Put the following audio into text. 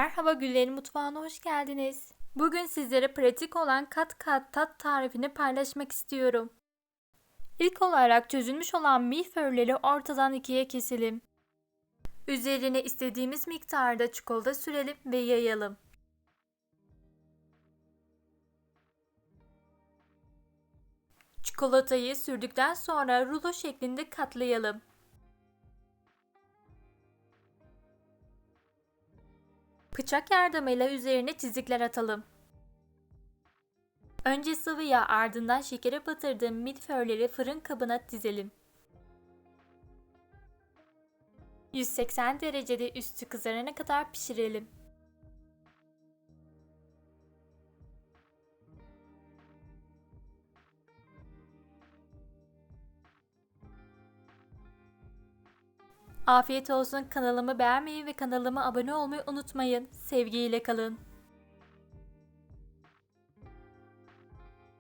Merhaba Güllerin Mutfağı'na hoş geldiniz. Bugün sizlere pratik olan kat kat tat tarifini paylaşmak istiyorum. İlk olarak çözülmüş olan milföyleri ortadan ikiye keselim. Üzerine istediğimiz miktarda çikolata sürelim ve yayalım. Çikolatayı sürdükten sonra rulo şeklinde katlayalım. Bıçak yardımıyla üzerine çizikler atalım. Önce sıvı yağ ardından şekere batırdığım milföyleri fırın kabına dizelim. 180 derecede üstü kızarana kadar pişirelim. Afiyet olsun kanalımı beğenmeyi ve kanalıma abone olmayı unutmayın. Sevgiyle kalın.